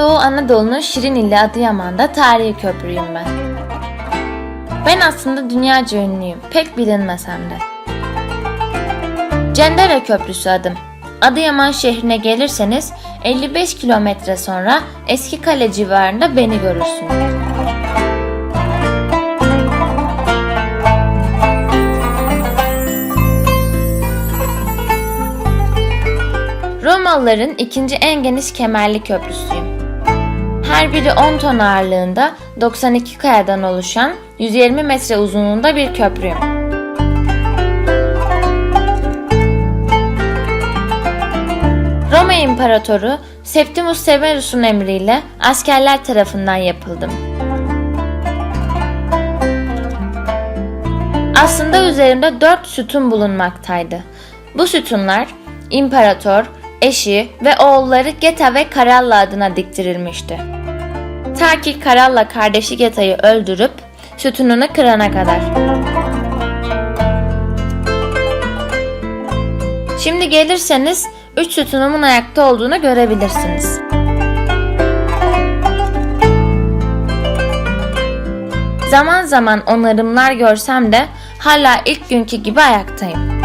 Anadolu'nun Şirinili Adıyaman'da tarihi köprüyüm ben. Ben aslında dünyaca ünlüyüm, pek bilinmesem de. Cendere Köprüsü adım. Adıyaman şehrine gelirseniz 55 kilometre sonra Eski Kale civarında beni görürsünüz. Romalıların ikinci en geniş kemerli köprüsüyüm. Her biri 10 ton ağırlığında 92 kayadan oluşan 120 metre uzunluğunda bir köprüyüm. Roma İmparatoru Septimus Severus'un emriyle askerler tarafından yapıldım. Aslında üzerimde dört sütun bulunmaktaydı. Bu sütunlar imparator, eşi ve oğulları Geta ve Karalla adına diktirilmişti. Ta ki Karalla kardeşi Geta'yı öldürüp sütununu kırana kadar. Şimdi gelirseniz üç sütunumun ayakta olduğunu görebilirsiniz. Zaman zaman onarımlar görsem de hala ilk günkü gibi ayaktayım.